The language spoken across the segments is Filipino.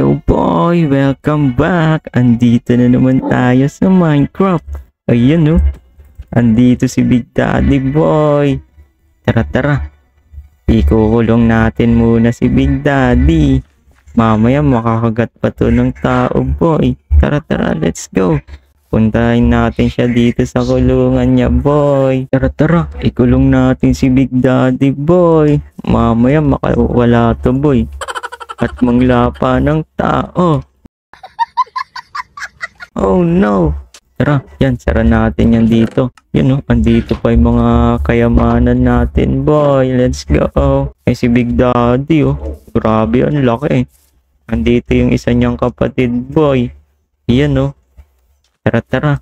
Yo boy, welcome back! Andito na naman tayo sa Minecraft. Ayan no. Andito si Big Daddy boy. Tara tara. Ikukulong natin muna si Big Daddy. Mamaya makakagat pa to ng tao boy. Tara tara, let's go. Puntahin natin siya dito sa kulungan niya boy. Tara tara, ikulong natin si Big Daddy boy. Mamaya makawala to boy at manglapa ng tao. Oh no! Tara, yan, sara natin yan dito. Yun oh, andito pa yung mga kayamanan natin, boy. Let's go. Ay, si Big Daddy, oh. Grabe, ang laki. Andito yung isa niyang kapatid, boy. Yan, oh. Tara, tara.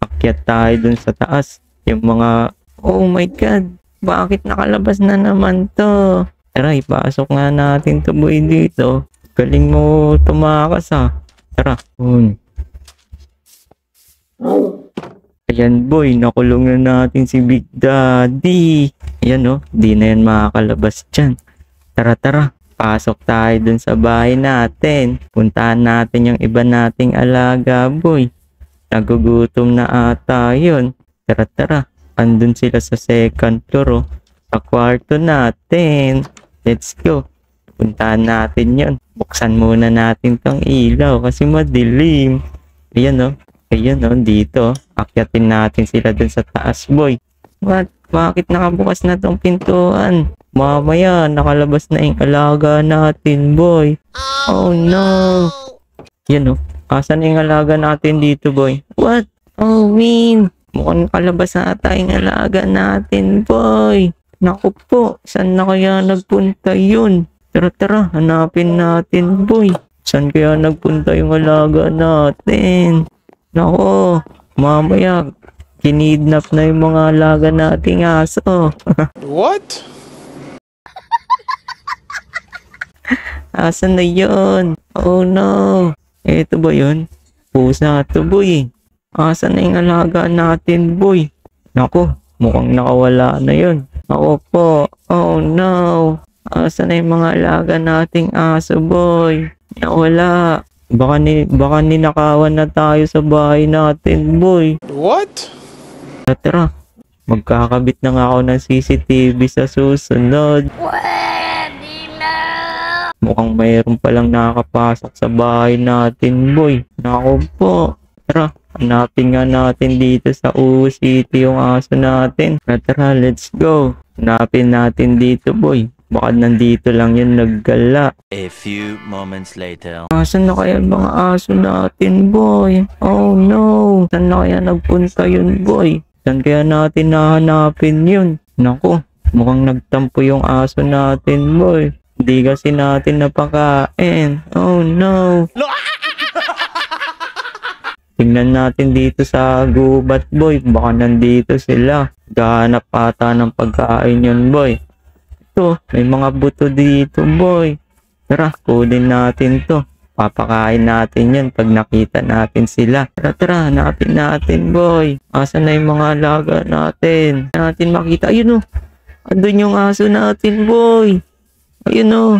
Akyat tayo dun sa taas. Yung mga, oh my God, bakit nakalabas na naman to? Tara, ipasok nga natin to boy dito. Galing mo tumakas ah. Tara. Un. Ayan boy, nakulong na natin si Big Daddy. Ayan oh, di na yan makakalabas dyan. Tara tara, pasok tayo dun sa bahay natin. Puntahan natin yung iba nating alaga boy. Nagugutom na ata yun. Tara tara, andun sila sa second floor oh. Sa kwarto natin. Let's go. Puntahan natin yon. Buksan muna natin tong ilaw kasi madilim. Ayan oh. Ayan oh, dito. Akyatin natin sila dun sa taas, boy. What? Bakit nakabukas na tong pintuan? Mamaya, nakalabas na yung alaga natin, boy. Oh no. Yan oh. Asan yung alaga natin dito, boy? What? Oh, Win. Mukhang nakalabas na ata yung alaga natin, boy. Naku po, saan na kaya nagpunta yun? Tara tara, hanapin natin, boy. Saan kaya nagpunta yung alaga natin? Nako, mamaya, kinidnap na yung mga alaga nating aso. What? Asan na yun? Oh no. Eto ba yun? Pusa to boy. Asan na yung alaga natin boy? Nako, mukhang nakawala na yun. Ako po. Oh no. Asan na yung mga alaga nating aso boy? Nawala. Baka ni baka ninakawan na tayo sa bahay natin, boy. What? Tara, tara. Magkakabit na nga ako ng CCTV sa susunod. Pwede na! Mukhang mayroon palang nakakapasok sa bahay natin, boy. Nako po. Tara, hanapin nga natin dito sa Uwu City yung aso natin. Tara, let's go. Hanapin natin dito, boy. Baka nandito lang yun naggala. A few moments later. Asan na kaya mga aso natin, boy? Oh no! Saan na kaya nagpunta yun, boy? Saan kaya natin nahanapin yun? Naku, mukhang nagtampo yung aso natin, boy. Hindi kasi natin napakain. Oh no! Tingnan natin dito sa gubat, boy. Baka nandito sila. Gahanap ata ng pagkain yun, boy. Ito, may mga buto dito, boy. Tara, kunin natin to. Papakain natin yan pag nakita natin sila. Tara, tara, hanapin natin, boy. Asan na yung mga alaga natin? Natin makita. Ayun, oh. Andun yung aso natin, boy. Ayun, oh.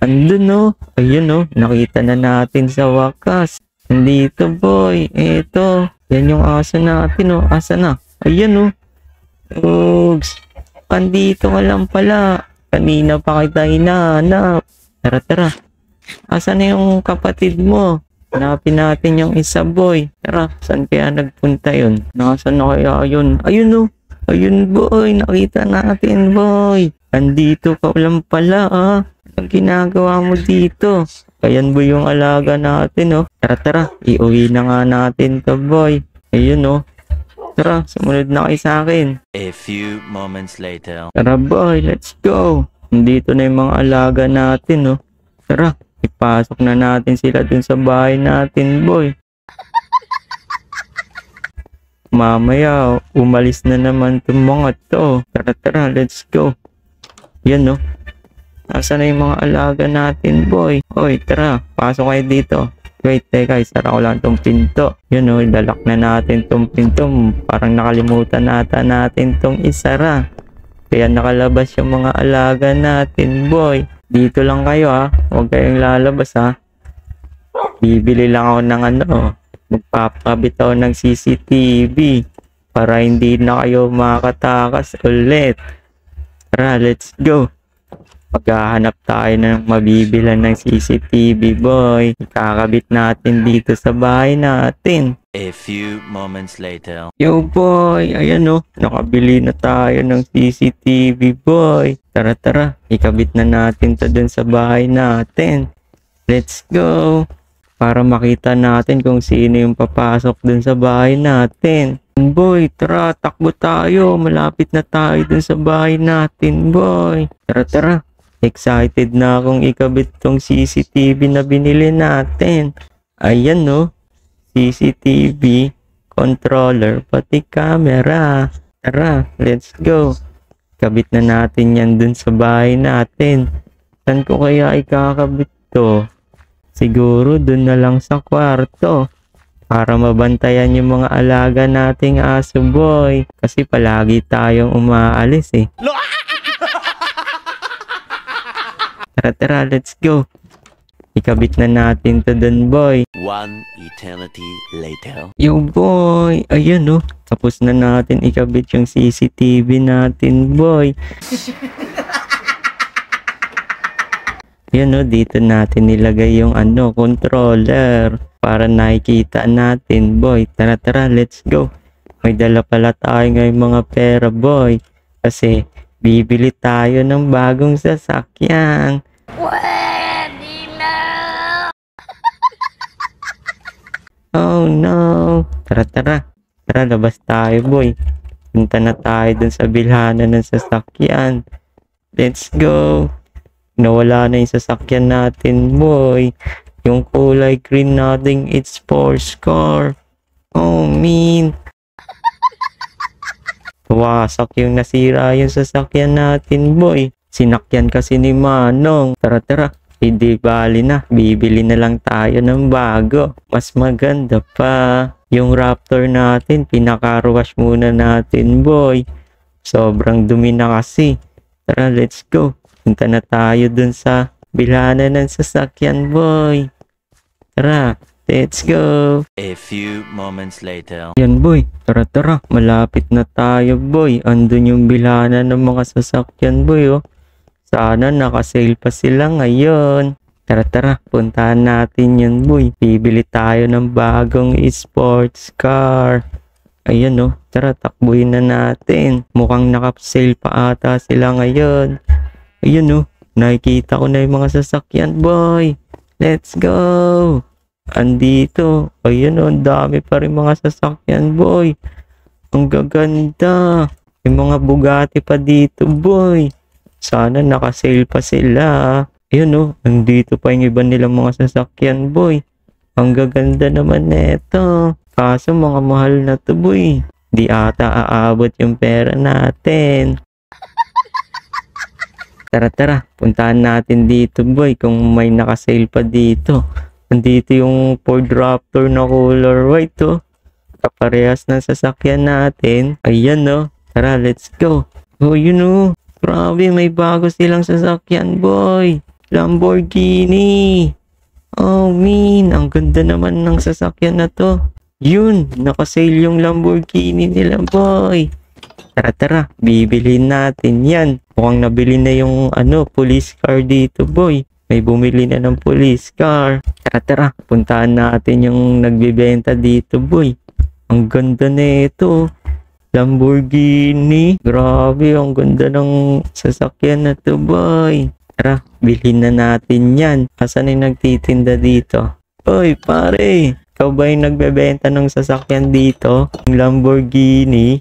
Andun, oh. Ayun, oh. Nakita na natin sa wakas. Nandito, boy. Eto. Yan yung aso natin, oh. Asa na? Ayun, oh. Oops. Andito ka lang pala. Kanina pa kita hinahanap. Tara, tara. Asan na yung kapatid mo? Hanapin natin yung isa, boy. Tara, saan kaya nagpunta yun? Nasaan na kaya yun? Ayun, oh. Ayun, boy. Nakita natin, boy. Andito ka lang pala, ah. Anong ginagawa mo dito? Ayan, boy, yung alaga natin, oh. Tara, tara. Iuwi na nga natin to, boy. Ayun, oh. Tara, sumunod na kayo sa akin. A few moments later. Tara boy, let's go. Nandito na yung mga alaga natin, oh. Tara, ipasok na natin sila dun sa bahay natin, boy. Mamaya, umalis na naman itong mga to. Tara, tara, let's go. Yan, no. Nasaan na yung mga alaga natin, boy? Oy, tara, pasok kayo dito. Wait, teka, isara ko lang tong pinto. Yun o, ilalak na natin tong pinto. Parang nakalimutan nata natin tong isara. Kaya nakalabas yung mga alaga natin, boy. Dito lang kayo ha. Huwag kayong lalabas ha. Bibili lang ako ng ano, magpapakabit ako ng CCTV para hindi na kayo makatakas ulit. Tara, let's go. Maghahanap tayo ng mabibilan ng CCTV, boy. Ikakabit natin dito sa bahay natin. A few moments later. Yo boy, ayan oh, nakabili na tayo ng CCTV boy. Tara tara, ikabit na natin to dun sa bahay natin. Let's go. Para makita natin kung sino yung papasok dun sa bahay natin. Boy, tara, takbo tayo. Malapit na tayo dun sa bahay natin, boy. Tara tara. Excited na akong ikabit tong CCTV na binili natin. Ayan no, CCTV, controller, pati camera. Tara, let's go. Kabit na natin yan dun sa bahay natin. Saan ko kaya ikakabit to? Siguro dun na lang sa kwarto. Para mabantayan yung mga alaga nating aso boy. Kasi palagi tayong umaalis eh. Tara tara, let's go. Ikabit na natin to dun boy. One eternity later. Yo boy, ayun oh. Tapos na natin ikabit yung CCTV natin boy. Yan oh, dito natin nilagay yung ano, controller para nakikita natin boy. Tara tara, let's go. May dala pala tayo ngayong mga pera boy. Kasi bibili tayo ng bagong sasakyan. Pwede na. Oh no. Tara tara. Tara labas tayo boy. Punta na tayo dun sa bilhana ng sasakyan. Let's go. Nawala na yung sasakyan natin boy. Yung kulay green natin it's sports car. Oh mean. Wasak yung nasira yung sasakyan natin boy. Sinakyan kasi ni Manong. Tara tara. Hindi bali na. Bibili na lang tayo ng bago. Mas maganda pa. Yung Raptor natin, pinaka-wash muna natin, boy. Sobrang dumi na kasi. Tara, let's go. Punta na tayo dun sa bilhana ng sasakyan, boy. Tara, let's go. A few moments later. Yan, boy. Tara, tara. Malapit na tayo, boy. Andun yung bilhana ng mga sasakyan, boy, oh. Sana nakasale pa sila ngayon. Tara tara, puntahan natin yun boy. Bibili tayo ng bagong sports car. Ayan oh, tara takbuhin na natin. Mukhang nakasale pa ata sila ngayon. Ayun oh, nakikita ko na yung mga sasakyan boy. Let's go! Andito. Ayun oh, ang dami pa rin mga sasakyan boy. Ang gaganda. May mga Bugatti pa dito boy. Sana nakasale pa sila. Ayun oh, nandito pa yung iba nilang mga sasakyan, boy. Ang gaganda naman neto. Kaso mga mahal na to, boy. Di ata aabot yung pera natin. Tara tara, puntahan natin dito boy kung may nakasale pa dito. Nandito yung Ford Raptor na color white oh. Kaparehas ng sasakyan natin. Ayan oh. Tara, let's go. Oh, yun oh. Grabe, may bago silang sasakyan, boy. Lamborghini. Oh, min. Ang ganda naman ng sasakyan na to. Yun, nakasale yung Lamborghini nila, boy. Tara, tara. Bibilhin natin yan. Mukhang nabili na yung, ano, police car dito, boy. May bumili na ng police car. Tara, tara. Puntahan natin yung nagbibenta dito, boy. Ang ganda na ito. Lamborghini. Grabe, ang ganda ng sasakyan na to, boy. Tara, bilhin na natin yan. Asan yung nagtitinda dito? Oy, pare. Ikaw ba yung nagbebenta ng sasakyan dito? Yung Lamborghini?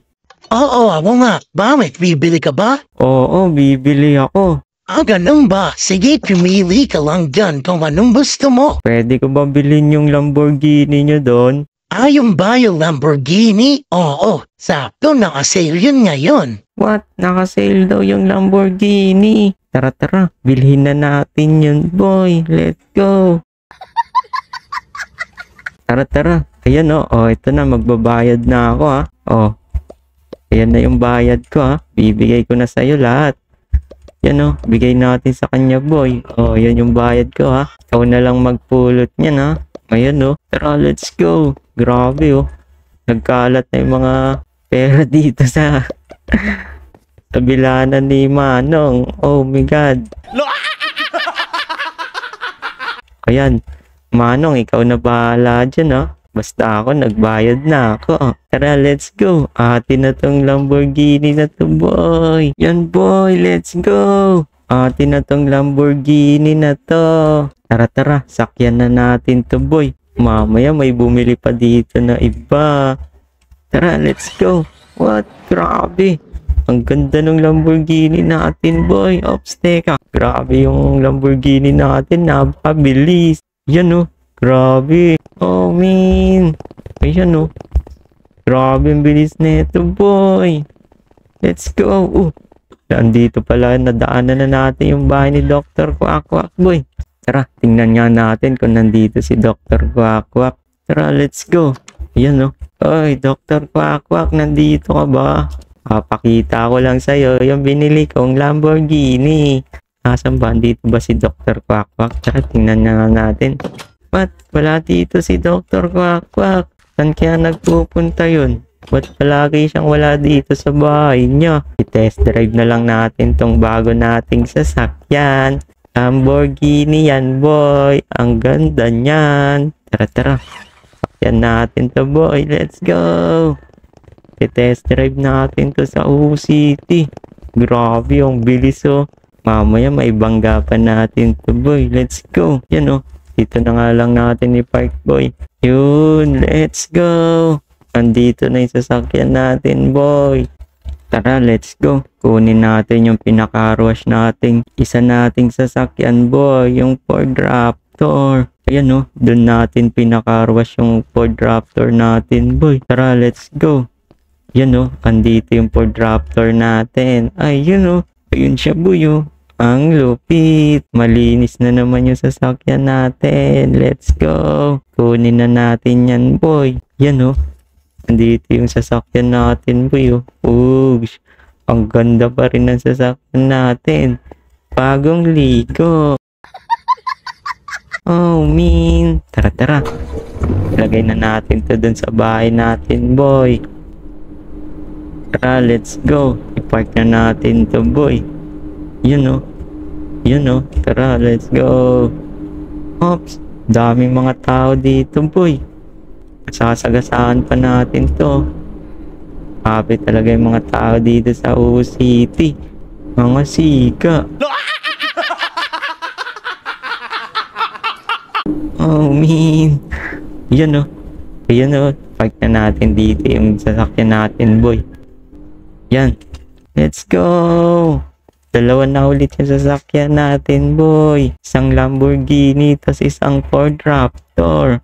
Oo, ako nga. Bakit? Bibili ka ba? Oo, bibili ako. Ah, ganun ba? Sige, pumili ka lang dyan kung anong gusto mo. Pwede ko ba bilhin yung Lamborghini nyo doon? Ah, yung ba yung Lamborghini? Oo, sakto naka-sale yun ngayon. What? Nakasale daw yung Lamborghini. Tara tara, bilhin na natin yun boy. Let's go. Tara tara. Ayan o. Oh. oh, ito na. Magbabayad na ako ha. Oh. Ayan na yung bayad ko ha. Bibigay ko na sa'yo lahat. Yan oh, bigay natin sa kanya boy. Oh, yan yung bayad ko ha. Ikaw na lang magpulot niyan ha. Ayan oh. Tara, let's go. Grabe oh. Nagkalat na yung mga pera dito sa sa ni Manong. Oh my God. Ayan. Manong, ikaw na bahala dyan oh. Basta ako, nagbayad na ako. Tara, let's go. Atin na tong Lamborghini na to, boy. Yan, boy. Let's go. Atin na tong Lamborghini na to. Tara, tara. Sakyan na natin to, boy. Mamaya may bumili pa dito na iba. Tara, let's go. What? Grabe. Ang ganda ng Lamborghini natin, boy. Ops, teka. Grabe yung Lamborghini natin. Napakabilis. Yan, oh. Grabe. Oh, man. Ayan, oh. Grabe ang bilis nito, boy. Let's go. Uh, nandito pala, nadaanan na natin yung bahay ni Dr. Quack, boy. Tara, tingnan nga natin kung nandito si Dr. Quack. Tara, let's go. Ayan, oh. Oy, Dr. Quack, nandito ka ba? Papakita ko lang sa'yo yung binili kong Lamborghini. Nasaan ba? Dito ba si Dr. Quack? Tara, tingnan nga natin. Ba't wala dito si Dr. Quack Quack? Saan kaya nagpupunta yun? Ba't palagi siyang wala dito sa bahay niya? I-test drive na lang natin tong bago nating sasakyan. Lamborghini yan, boy. Ang ganda niyan. Tara, tara. Sakyan natin to, boy. Let's go. I-test drive natin to sa U City. Grabe, yung bilis, oh. Mamaya may bangga pa natin to, boy. Let's go. Yan, oh. Dito na nga lang natin ni Park Boy. Yun, let's go. Andito na yung sasakyan natin, boy. Tara, let's go. Kunin natin yung pinaka-rush nating isa nating sasakyan, boy. Yung Ford Raptor. Ayan, oh. Doon natin pinaka-rush yung Ford Raptor natin, boy. Tara, let's go. Yan, oh. Andito yung Ford Raptor natin. Ay, yun, oh. Ayun siya, boy, oh. Ang lupit. Malinis na naman yung sasakyan natin. Let's go. Kunin na natin yan, boy. Yan, oh. Andito yung sasakyan natin, boy, oh. Ugs. Ang ganda pa rin ng sasakyan natin. Bagong ligo. Oh, min. Tara, tara. Lagay na natin to dun sa bahay natin, boy. Tara, let's go. I-park na natin to, boy. Yun, oh. Yun, oh. Tara, let's go. Ops. Daming mga tao dito, boy. Sasagasaan pa natin to. Happy talaga yung mga tao dito sa U City. Mga sika. Oh, man. Yan, oh. Yan, oh. Park na natin dito yung sasakyan natin, boy. Yan. Let's go! Dalawa na ulit yung sasakyan natin, boy. Isang Lamborghini, tas isang Ford Raptor.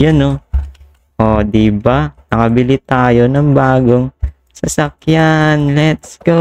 Yan, oh. O, diba? Nakabili tayo ng bagong sasakyan. Let's go!